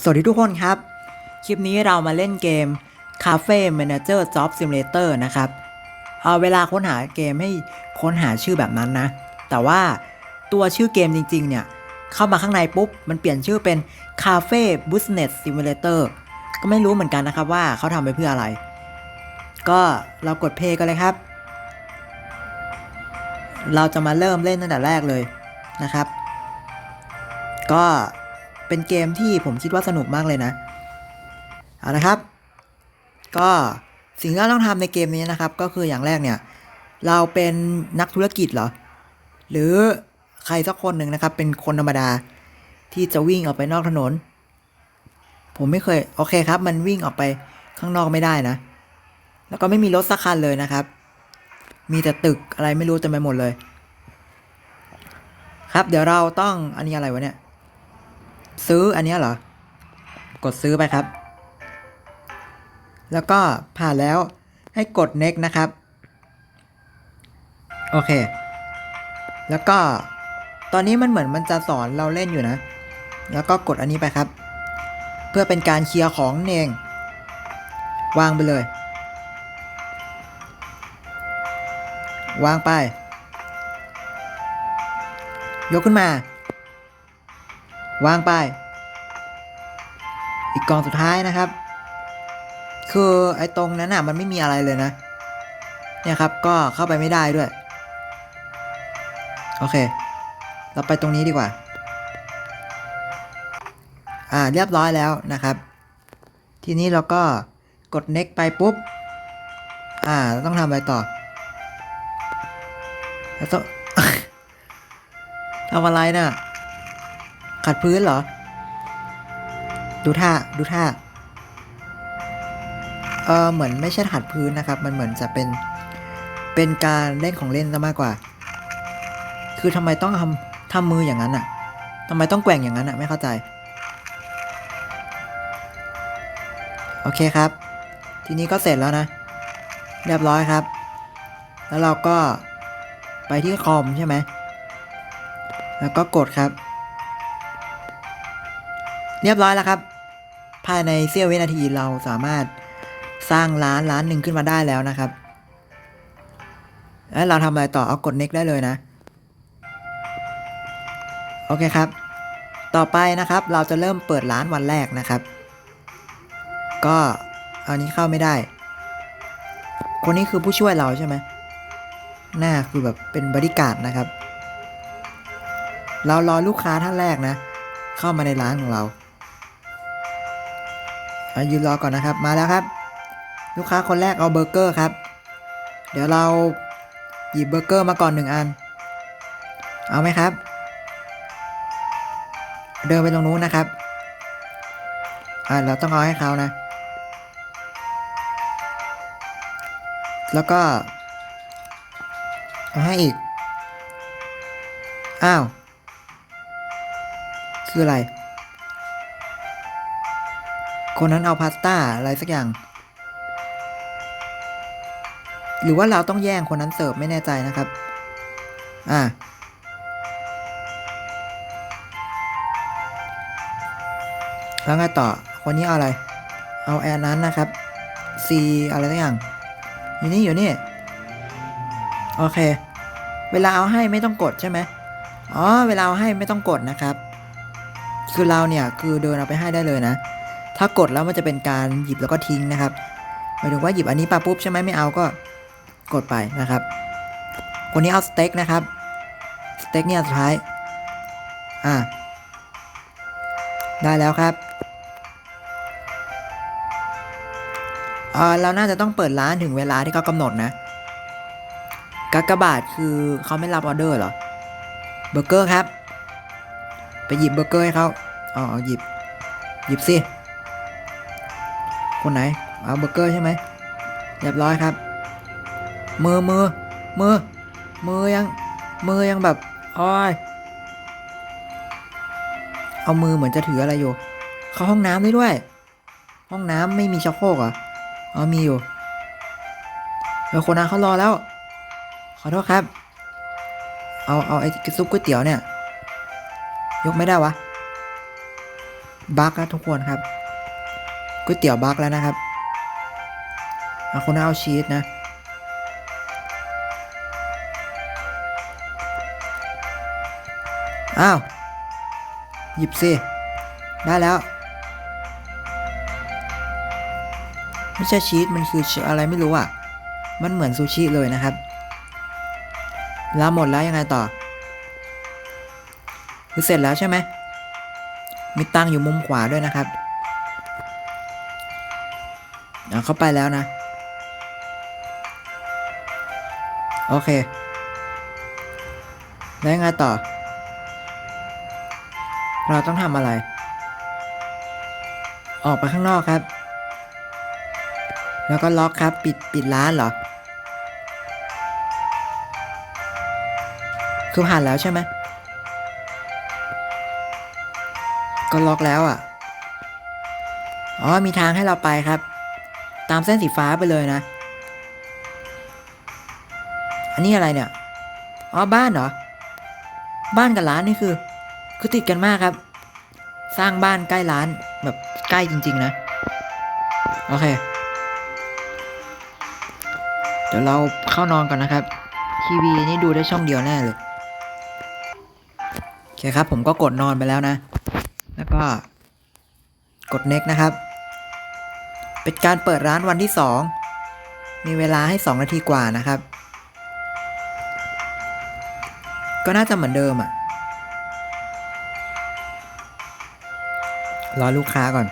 สวัสดีทุกคนครับ คลิปนี้เรามาเล่นเกม Cafe Manager Job Simulator นะครับเอาเวลาค้นหาเกมให้ค้นหาชื่อแบบนั้นนะ แต่ว่าตัวชื่อเกมจริง ๆ เนี่ย เข้ามาข้างในปุ๊บ มันเปลี่ยนชื่อเป็น Cafe Business Simulator ก็ไม่รู้เหมือนกันนะครับว่าเขาทำไปเพื่ออะไร ก็เรากดเพย์กันเลยครับ เราจะมาเริ่มเล่นตั้งแต่แรกเลยนะครับ ก็ เป็นเกมที่ผมคิดว่าสนุกมากเลยนะ เอาละครับ ก็สิ่งที่เราต้องทำในเกมนี้นะครับ ก็คืออย่างแรกเนี่ย เราเป็นนักธุรกิจเหรอ หรือใครสักคนหนึ่งนะครับ เป็นคนธรรมดาที่จะวิ่งออกไปนอกถนน ผมไม่เคย โอเคครับ มันวิ่งออกไปข้างนอกไม่ได้นะ แล้วก็ไม่มีรถสักคันเลยนะครับ มีแต่ตึกอะไรไม่รู้เต็มไปหมดเลย ครับ เดี๋ยวเราต้องอันนี้อะไรวะเนี่ย ซื้ออันนี้เหรอ กดซื้อไปครับ แล้วก็ผ่านแล้วให้กด next นะครับ โอเค แล้วก็ตอนนี้มันเหมือนมันจะสอนเราเล่นอยู่นะ แล้วก็กดอันนี้ไปครับ เพื่อเป็นการเคลียร์ของนั่นเอง วางไปเลย วางไป ยกขึ้นมา วางไป อีกกองสุดท้ายนะครับ คือไอ้ตรงนั้นน่ะมันไม่มีอะไรเลยนะ เนี่ยครับก็เข้าไปไม่ได้ด้วย โอเค เราไปตรงนี้ดีกว่า อ่าเรียบร้อยแล้วนะครับ ทีนี้เราก็กด next ไปปุ๊บ อ่าต้องทำอะไรต่อเราต้องทำอะไรน่ะ ขัดพื้นเหรอ ดูท่า ดูท่า เออเหมือนไม่ใช่ขัดพื้นนะครับ มันเหมือนจะเป็น เป็นการเล่นของเล่นซะมากกว่า คือทำไมต้องทำทำมืออย่างนั้นอะทำไมต้องแกว่งอย่างนั้นอะ ไม่เข้าใจ โอเคครับ ทีนี้ก็เสร็จแล้วนะ เรียบร้อยครับ แล้วเราก็ไปที่คอมใช่ไหม แล้วก็กดครับ เรียบร้อยแล้วครับ ภายในเสี้ยววินาทีเราสามารถสร้างร้านร้านหนึ่งขึ้นมาได้แล้วนะครับ แล้วเราทำอะไรต่อเอากด next ได้เลยนะ โอเคครับ ต่อไปนะครับเราจะเริ่มเปิดร้านวันแรกนะครับ ก็อันนี้เข้าไม่ได้ คนนี้คือผู้ช่วยเราใช่ไหมหน้าคือแบบเป็นบริการนะครับ เรารอลูกค้าท่านแรกนะ เข้ามาในร้านของเรา อายืนรอก่อนนะครับ มาแล้วครับ ลูกค้าคนแรกเอาเบอร์เกอร์ครับ เดี๋ยวเราหยิบเบอร์เกอร์มาก่อนหนึ่งอัน เอาไหมครับ เดินไปตรงนู้นนะครับ อ่าเราต้องเอาให้เขานะ แล้วก็เอาให้อีก อ้าว คืออะไร คนนั้นเอาพาสต้าอะไรสักอย่าง หรือว่าเราต้องแย่งคนนั้นเสิร์ฟไม่แน่ใจนะครับ อ่าแล้วไงต่อ คนนี้เอาอะไร เอาแอนนั้นนะครับ C อะไรสักอย่าง อยู่นี่อยู่นี่ โอเค เวลาเอาให้ไม่ต้องกดใช่ไหมอ๋อ เวลาเอาให้ไม่ต้องกดนะครับ คือเราเนี่ยคือเดินเอาไปให้ได้เลยนะ ถ้ากดแล้วมันจะเป็นการหยิบแล้วก็ทิ้งนะครับหมายถึงว่าหยิบอันนี้ปาปุ๊บใช่ไหมไม่เอาก็กดไปนะครับ คนนี้เอาสเต็กนะครับสเต็กเนี่ยสุดท้ายอ่าได้แล้วครับเออเราน่าจะต้องเปิดร้านถึงเวลาที่เขากำหนดนะกากบาทคือเขาไม่รับออเดอร์เหรอเบอร์เกอร์ครับ ไปหยิบเบอร์เกอร์ให้เขาอ๋อเอาหยิบ หยิบสิ คนไหน เอาเบอร์เกอร์ใช่ไหมเรียบร้อยครับ มือมือมือ มือยัง มือยังแบบอ้อยเอามือเหมือนจะถืออะไรอยู่ เข้าห้องน้ำได้ด้วย ห้องน้ำไม่มีชักโครกเหรออ๋อมีอยู่เดี๋ยวคนนั้นเขารอแล้ว ขอโทษครับ เอาเอาไอ้ซุปก๋วยเตี๋ยวเนี่ย ยกไม่ได้วะบักนะทุกคนครับ ก๋วยเตี๋ยวบักแล้วนะครับเอาคนเอาชีสนะอ้าว หยิบสิ ได้แล้ว ไม่ใช่ชีสมันคืออะไรไม่รู้อะ มันเหมือนซูชิเลยนะครับแล้วหมดแล้วยังไงต่อ คือเสร็จแล้วใช่ไหมมีตังอยู่มุมขวาด้วยนะครับ เอาเข้าไปแล้วนะ โอเค แล้วไงต่อ เราต้องทำอะไร ออกไปข้างนอกครับ แล้วก็ล็อกครับ ปิดปิดร้านเหรอ คือผ่านแล้วใช่ไหมก็ล็อกแล้วอะ อ๋อ มีทางให้เราไปครับ ตามเส้นสีฟ้าไปเลยนะ อันนี้อะไรเนี่ย อ๋อบ้านเหรอ บ้านกับร้านนี่คือ คือติดกันมากครับ สร้างบ้านใกล้ร้านแบบใกล้จริง ๆ นะ โอเค เดี๋ยวเราเข้านอนก่อนนะครับทีวีนี่ดูได้ช่องเดียวแน่เลย โอเคครับ ผมก็กดนอนไปแล้วนะ แล้วก็กด next นะครับ เป็นการเปิดร้านวันที่ 2 มีเวลาให้ 2 นาทีกว่านะครับ ก็น่าจะเหมือนเดิมอะรอลูกค้าก่อน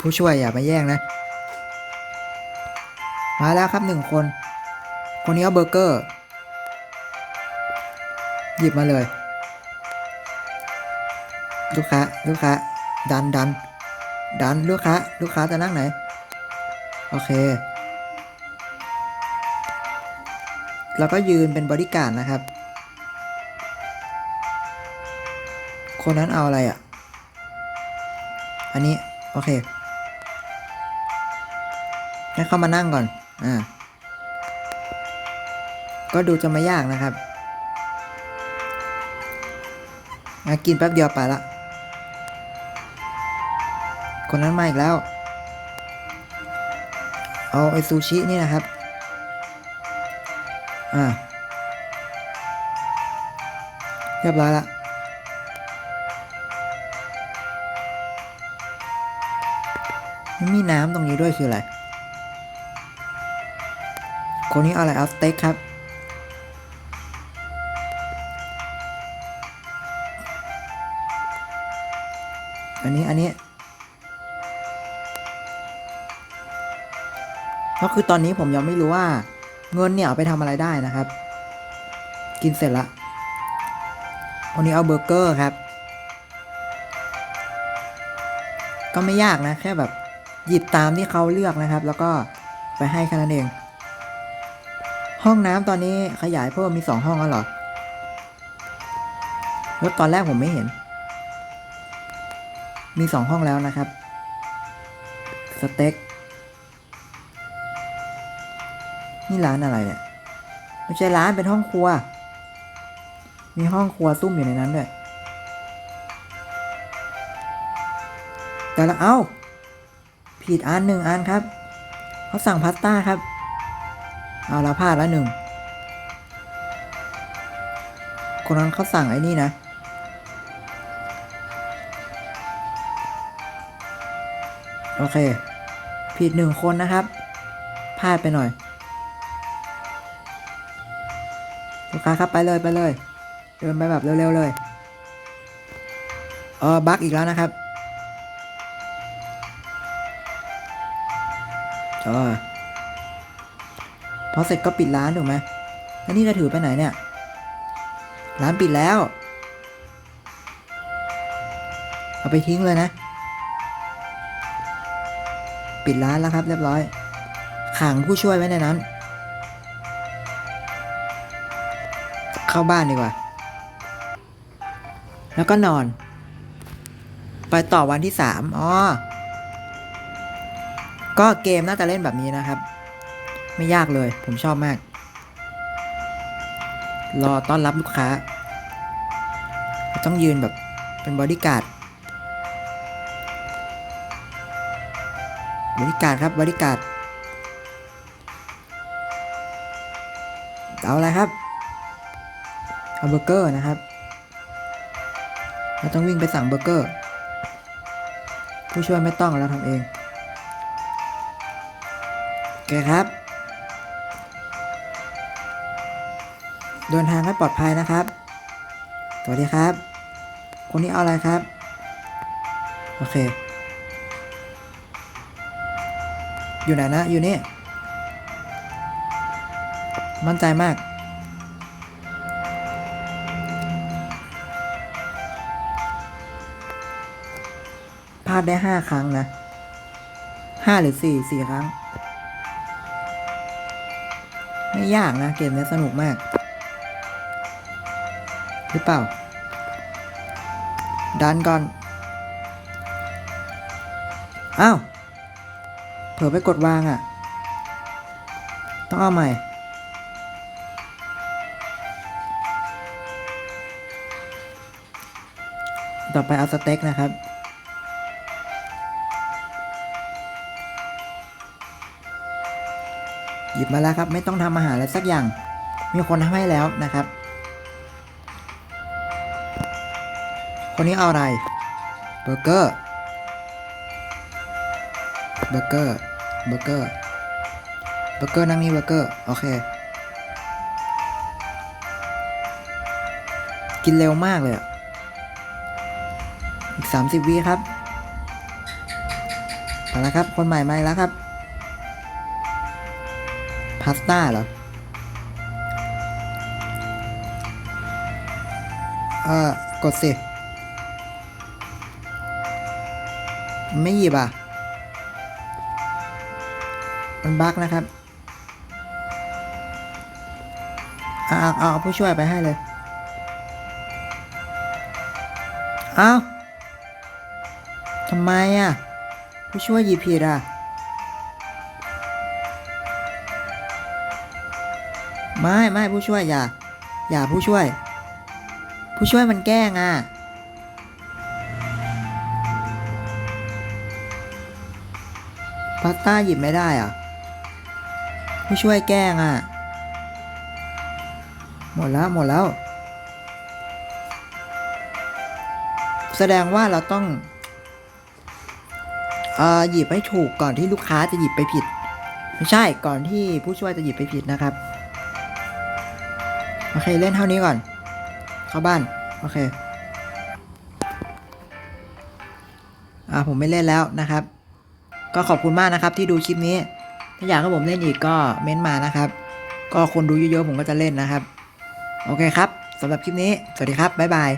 ผู้ช่วยอย่ามาแย่งนะ มาแล้วครับหนึ่งคน คนนี้เอาเบอร์เกอร์ หยิบมาเลย ลูกค้า ลูกค้า ดันดันดันลูกค้า ลูกค้าจะนั่งไหน โอเค แล้วก็ยืนเป็นบริการนะครับ คนนั้นเอาอะไรอะ อันนี้ โอเคให้เข้ามานั่งก่อน อ่า ก็ดูจะไม่ยากนะครับมากินแป๊บเดียวไปละ คนนั้นมาอีกแล้ว เอาไอซูชินี่นะครับ อ่า เรียบร้อยละมีน้ำตรงนี้ด้วยคืออะไร คนนี้เอาอะไรเอาสเต็กครับ อันนี้ อันนี้ ก็คือตอนนี้ผมยังไม่รู้ว่า เงินเนี่ยเอาไปทำอะไรได้นะครับ กินเสร็จละวันนี้เอาเบอร์เกอร์ครับ ก็ไม่ยากนะ แค่แบบหยิบตามที่เขาเลือกนะครับ แล้วก็ไปให้แค่นั้นเอง ห้องน้ำตอนนี้ขยายเพิ่มมีสองห้องแล้วเหรอแล้วตอนแรกผมไม่เห็น มีสองห้องแล้วนะครับ สเต็ก นี่ร้านอะไรเนี่ยไม่ใช่ร้านเป็นห้องครัว มีห้องครัวซุ่มอยู่ในนั้นด้วยแต่ละเอ้า ผิดอันหนึ่งอันครับเขาสั่งพาสต้าครับ เอาละพลาดแล้วหนึ่งคนนั้นเขาสั่งไอ้นี่นะ โอเค ผิดหนึ่งคนนะครับพลาดไปหน่อย ลูกค้าครับไปเลยไปเลย เดินไปแบบเร็วๆเลย เออบั๊กอีกแล้วนะครับเออพอเสร็จก็ปิดร้านถูกไหมแล้วนี่จะถือไปไหนเนี่ย ร้านปิดแล้ว เอาไปทิ้งเลยนะ ปิดร้านแล้วครับเรียบร้อย ขังผู้ช่วยไว้ในนั้น เข้าบ้านดีกว่า แล้วก็นอน ไปต่อวันที่สามอ๋อ ก็เกมน่าจะเล่นแบบนี้นะครับ ไม่ยากเลย ผมชอบมาก รอต้อนรับลูกค้า ต้องยืนแบบเป็นบอดี้การ์ดบอดี้การ์ดครับบอดี้การ์ดเอาอะไรครับ เอาเบอร์เกอร์นะครับ เราต้องวิ่งไปสั่งเบอร์เกอร์ ผู้ช่วยไม่ต้องเราทำเองโอเคครับเดินทางให้ปลอดภัยนะครับ สวัสดีครับ คนนี้เอาอะไรครับ โอเค อยู่ไหนนะ อยู่นี่ มั่นใจมากาดได้ห้าครั้งนะห้าหรือสี่สี่ครั้ง ไม่ยากนะ เกมนี้สนุกมาก หรือเปล่า ดันก่อน อ้าว เผลอไปกดวางอะ่ะ ต้องเอาใหม่ต่อไปเอาสเต็กนะครับ ยิบมาแล้วครับ ไม่ต้องทำอาหารอะไรสักอย่าง มีคนทำให้แล้วนะครับ คนนี้เอาอะไรเบอร์เกอร์เบอร์เกอร์เบอร์เกอร์เบอร์เกอร์นั่งนี่เบอร์เกอร์โอเค กินเร็วมากเลยอะอีก 30วิครับมาแล้วครับ คนใหม่มาแล้วครับ พาสต้าเหรอเอ่อกดสิ ไม่หยิบอะ มันบั๊กนะครับเอาเอาเอาผู้ช่วยไปให้เลย เอาทำไมอะ ผู้ช่วยหยิบผิดอะ ไม่ไม่ผู้ช่วยอย่า อย่าผู้ช่วย ผู้ช่วยมันแกล้งอะ พาสต้าหยิบไม่ได้อะ ผู้ช่วยแกล้งอะ หมดแล้วหมดแล้ว แสดงว่าเราต้องเอ่อหยิบให้ถูกก่อนที่ลูกค้าจะหยิบไปผิด ไม่ใช่ก่อนที่ผู้ช่วยจะหยิบไปผิดนะครับ โอเค เล่นเท่านี้ก่อน เข้าบ้าน โอเค อ่าผมไม่เล่นแล้วนะครับ ก็ขอบคุณมากนะครับที่ดูคลิปนี้ ถ้าอยากให้ผมเล่นอีกก็เม้นต์มานะครับ ก็คนดูเยอะๆผมก็จะเล่นนะครับ โอเคครับสำหรับคลิปนี้ สวัสดีครับ บ๊ายบาย